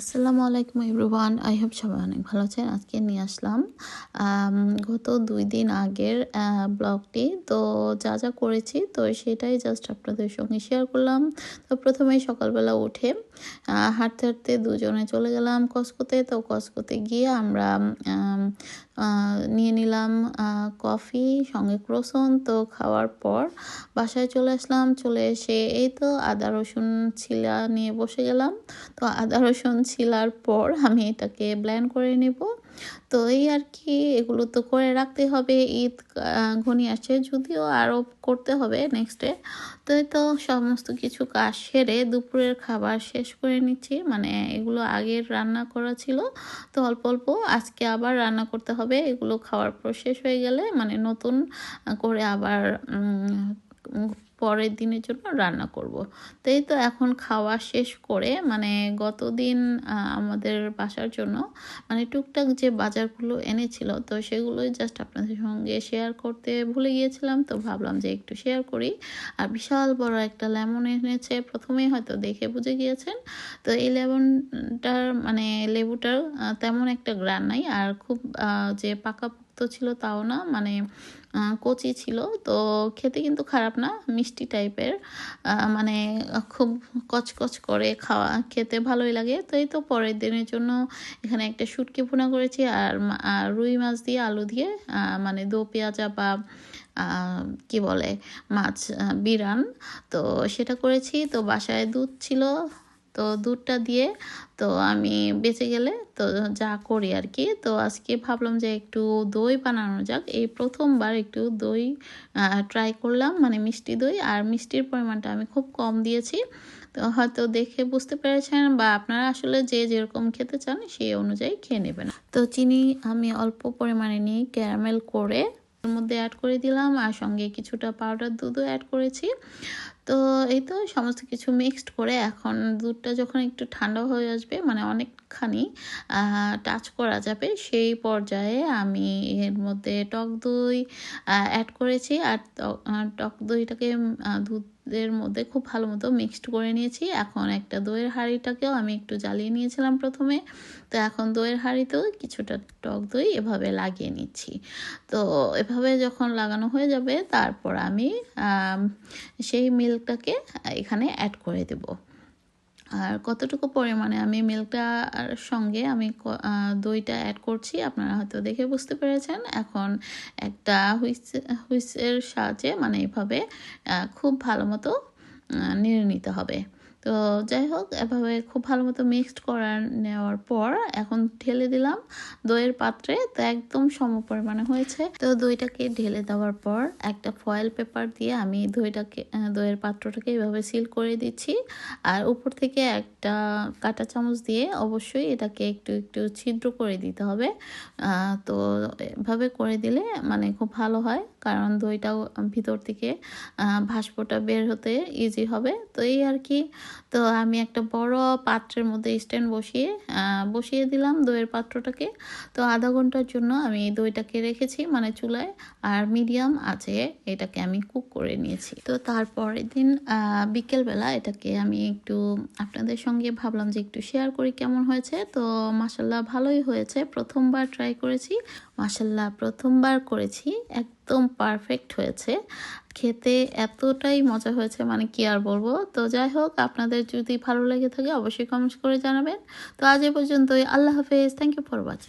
আসসালামু আলাইকুম everyone, I hope সবাই অনেক ভালো আছেন। আজকে নিয়ে আসলাম গত দুই দিন আগের ব্লগটি। তো যা যা করেছি, তো সেটাই জাস্ট আপনাদের সঙ্গে শেয়ার করলাম। তো প্রথমেই সকালবেলা উঠে হাঁটতে হাঁটতে দুজনে চলে গেলাম কসকোতে তো কসকোতে গিয়ে আমরা নিয়ে নিলাম কফি সঙ্গে ক্রোসন তো খাওয়ার পর বাসায় চলে আসলাম। চলে এসে এই তো আদা রসুন ছিলা নিয়ে বসে গেলাম। তো আদা রসুন ছিলার পর আমি এটাকে ব্ল্যান্ড করে নেব। তো এই আর কি এগুলো তো করে রাখতে হবে। ঈদ আহ, ঘনিয়ে আসছে যদিও আরও করতে হবে নেক্সটে তো তো সমস্ত কিছু কাজ সেরে দুপুরের খাবার শেষ করে নিচ্ছি। মানে এগুলো আগের রান্না করা ছিল। তো অল্প অল্প আজকে আবার রান্না করতে হবে। এগুলো খাওয়ার পর শেষ হয়ে গেলে মানে নতুন করে আবার পরের দিনের জন্য রান্না করব। তাই তো এখন খাওয়া শেষ করে মানে গতদিন আমাদের বাসার জন্য মানে টুকটাক যে বাজারগুলো এনেছিল, তো সেগুলোই জাস্ট আপনাদের সঙ্গে শেয়ার করতে ভুলে গিয়েছিলাম, তো ভাবলাম যে একটু শেয়ার করি। আর বিশাল বড় একটা লেমন এনেছে, প্রথমেই হয়তো দেখে বুঝে গিয়েছেন। তো এই লেমনটার মানে লেবুটার তেমন একটা গ্রান নাই। আর খুব যে পাকাপোক্ত ছিল তাও না মানে কচি ছিল, তো খেতে কিন্তু খারাপ না মিষ্টি টাইপের মানে খুব কচকচ করে খাওয়া, খেতে ভালোই লাগে। তো এই তো পরের দিনের জন্য এখানে একটা শুটকি ভুনা করেছি আর রুই মাছ দিয়ে আলু দিয়ে মানে দো পেঁয়াজা বা কি বলে, মাছ বিরান। তো সেটা করেছি। তো বাসায় দুধ ছিল তো দুধটা দিয়ে তো আমি বেঁচে গেলে তো যা করি আর কি। তো আজকে ভাবলাম যে একটু দই বানানো যাক। এই প্রথমবার একটু দই ট্রাই করলাম মানে মিষ্টি দই। আর মিষ্টির পরিমাণটা আমি খুব কম দিয়েছি। তো হয়তো দেখে বুঝতে পেরেছেন বা আপনারা আসলে যে যেরকম খেতে চান সেই অনুযায়ী খেয়ে নেবেন। তো চিনি আমি অল্প পরিমাণে নিয়ে ক্যারামেল করে মধ্যে অ্যাড করে দিলাম। আর সঙ্গে কিছুটা পাউডার দুধও অ্যাড করেছি। তো এই তো সমস্ত কিছু মিক্সড করে এখন দুধটা যখন একটু ঠান্ডা হয়ে আসবে মানে অনেকখানি টাচ করা যাবে, সেই পর্যায়ে আমি এর মধ্যে টক দই অ্যাড করেছি। আর টক দইটাকে দুধের মধ্যে খুব ভালো মতো মিক্সড করে নিয়েছি। এখন একটা দইয়ের হাঁড়িটাকেও আমি একটু জ্বালিয়ে নিয়েছিলাম প্রথমে। তো এখন দইয়ের হাঁড়িতেও কিছুটা টক দই এভাবে লাগিয়ে নিচ্ছি। তো এভাবে যখন লাগানো হয়ে যাবে, তারপর আমি সেই সেই মিল্কটাকে এখানে অ্যাড করে দেব। আর কতটুকু পরিমাণে আমি মিল্কটার সঙ্গে আমি দইটা অ্যাড করছি, আপনারা হয়তো দেখে বুঝতে পেরেছেন। এখন একটা হুইস, হুইসের সাহায্যে মানে এভাবে খুব ভালো মতো নিয়ে নিতে হবে। তো যাই হোক, এভাবে খুব ভালো মতো মিক্সড করা নেওয়ার পর এখন ঢেলে দিলাম দইয়ের পাত্রে। তো একদম সম পরিমাণে হয়েছে। তো দইটাকে ঢেলে দেওয়ার পর একটা ফয়েল পেপার দিয়ে আমি দইটাকে দইয়ের পাত্রটাকে এভাবে সিল করে দিচ্ছি। আর উপর থেকে একটা কাঁটা চামচ দিয়ে অবশ্যই এটাকে একটু একটু ছিদ্র করে দিতে হবে। তো এভাবে করে দিলে মানে খুব ভালো হয়, কারণ দইটাও ভিতর থেকে ভাস্পটা বের হতে ইজি হবে। তো এই আর কি তো আমি একটা বড় পাত্রের মধ্যে স্ট্যান্ড বসিয়ে বসিয়ে দিলাম দইয়ের পাত্রটাকে। তো আধা ঘণ্টার জন্য আমি দইটাকে রেখেছি মানে চুলায়, আর মিডিয়াম আছে এটাকে আমি কুক করে নিয়েছি। তো তারপরের দিন বিকেলবেলা এটাকে আমি একটু আপনাদের সঙ্গে ভাবলাম যে একটু শেয়ার করি কেমন হয়েছে। তো মাসাল্লাহ ভালোই হয়েছে, প্রথমবার ট্রাই করেছি। মাসাল্লাহ প্রথমবার করেছি। একদম পারফেক্ট হয়েছে। খেতে এতটাই মজা হয়েছে মানে কি আর বলব? তো যাই হোক, আপনাদের যদি ভালো লেগে থাকে, অবশ্যই কমেন্টস করে জানাবেন। তো আজ এ পর্যন্তই। আল্লাহ হাফেজ। Thank you for watching